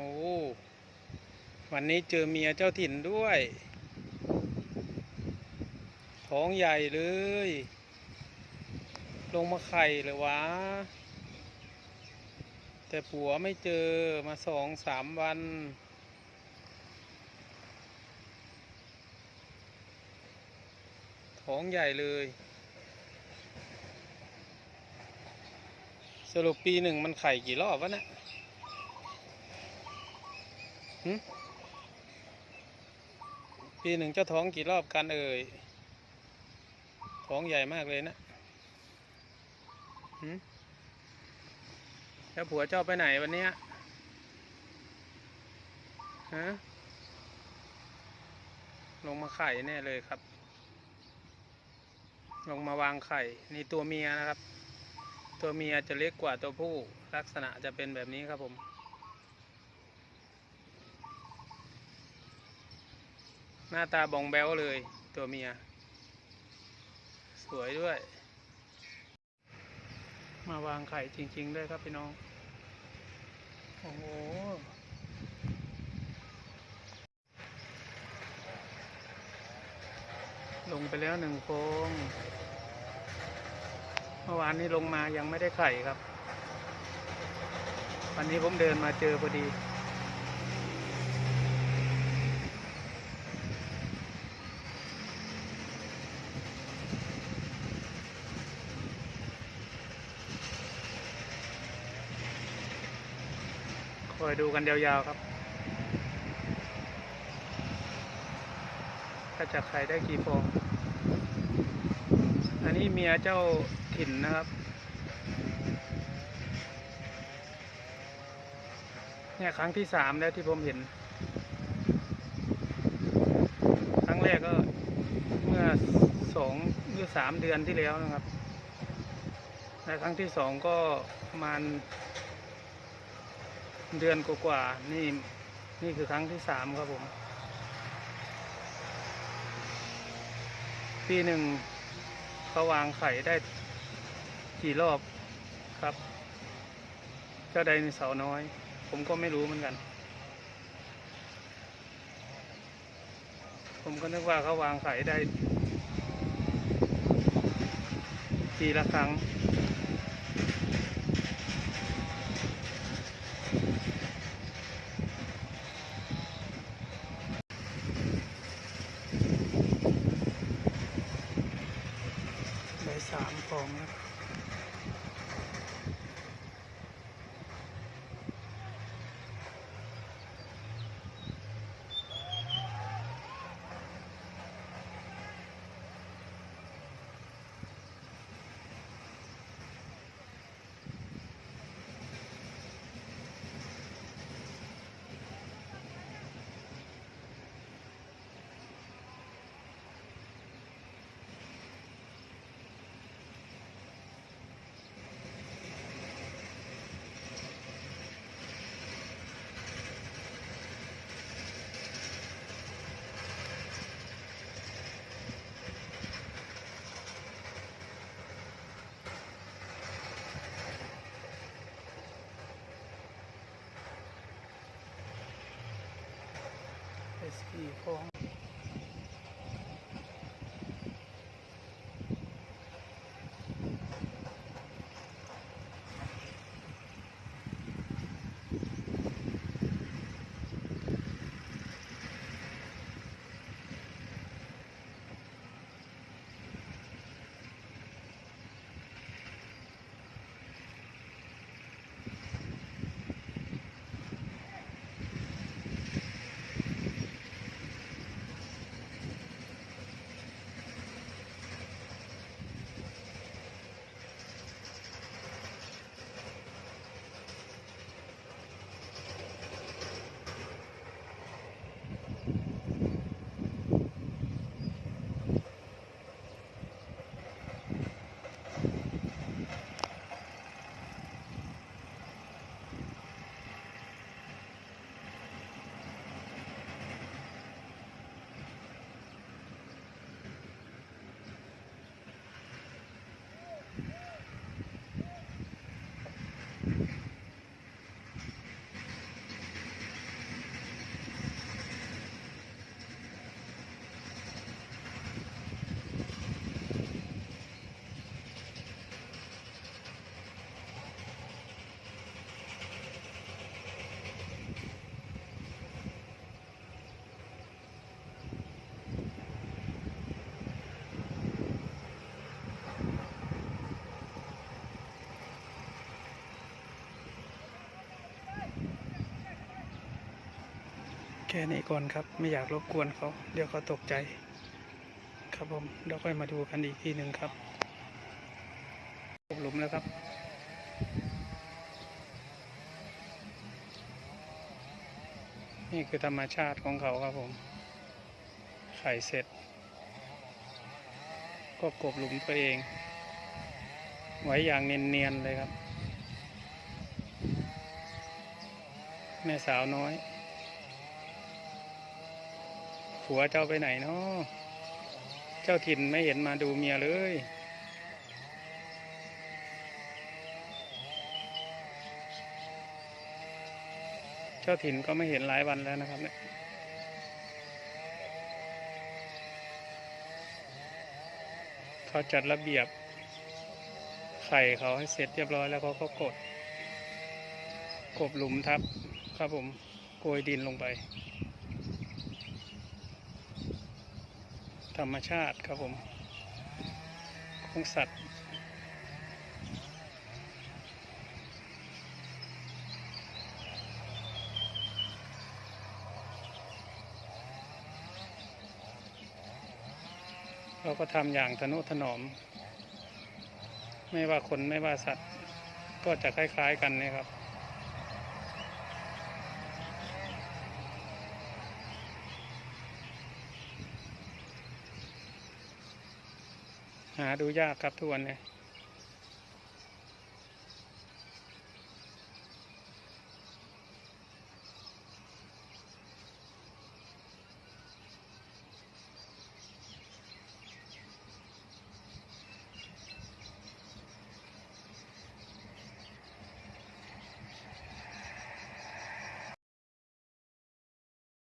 อ้วันนี้เจอเมียเจ้าถิ่นด้วย ท้องใหญ่เลย ลงมาไข่เลยวะ แต่ผัวไม่เจอมาสองสามวัน ท้องใหญ่เลย สรุปปีหนึ่งมันไข่กี่รอบวะเนี่ย ปีหนึ่งเจ้าท้องกี่รอบกันเอ่ย ท้องใหญ่มากเลยนะหึแล้วผัวเจ้าไปไหนวันนี้ฮะ ลงมาไข่แน่เลยครับ ลงมาวางไข่ นี่ตัวเมียนะครับ ตัวเมียจะเล็กกว่าตัวผู้ ลักษณะจะเป็นแบบนี้ครับผม หน้าตาบองแบ้วเลย ตัวเมีย สวยด้วย มาวางไข่จริง ๆ ด้วยครับพี่น้อง โอ้โหลงไปแล้วหนึ่งโคงเมื่อวานนี้ลงมายังไม่ได้ไข่ครับ วันนี้ผมเดินมาเจอพอดี คอยดูกันยาวๆครับก็จะไข่ได้กี่ฟอง อันนี้เมียเจ้าถิ่นนะครับ เนี่ยครั้งที่สามแล้วที่ผมเห็น ครั้งแรกก็เมื่อสองหรือสามเดือนที่แล้วนะครับและครั้งที่สองก็ประมาณ เดือนกว่าๆนี่นี่คือครั้งที่สามครับผม ปีหนึ่งเขาวางไข่ได้กี่รอบครับ เจ้าไดโนเสาร์น้อย ผมก็ไม่รู้เหมือนกัน ผมก็นึกว่าเขาวางไข่ได้ทีละครั้ง ได้ สามฟอง แล้ แค่นี้ก่อนครับ ไม่อยากรบกวนเขา เดี๋ยวเขาตกใจ ครับผมเดี๋ยวค่อยมาดูกันอีกทีหนึ่งครับหลุมแล้วครับนี่คือธรรมชาติของเขาครับผม ไข่เสร็จ ก็กบหลุมตัวเอง ไว้อย่างเนียนๆเลยครับ แม่สาวน้อย ผัวเจ้าไปไหนเนาะเจ้าถิ่นไม่เห็นมาดูเมียเลยเจ้าถิ่นก็ไม่เห็นหลายวันแล้วนะครับเนี่ยเขาจัดระเบียบ ไข่เขาให้เสร็จเรียบร้อยแล้วเขาก็กด กบหลุมทับ ครับผม โกยดินลงไป ธรรมชาติครับผมของสัตว์ เราก็ทำอย่างทนุถนอม ไม่ว่าคนไม่ว่าสัตว์ ก็จะคล้าย ๆ กันนะครับ หาดูยากครับทุกวันเนี่ย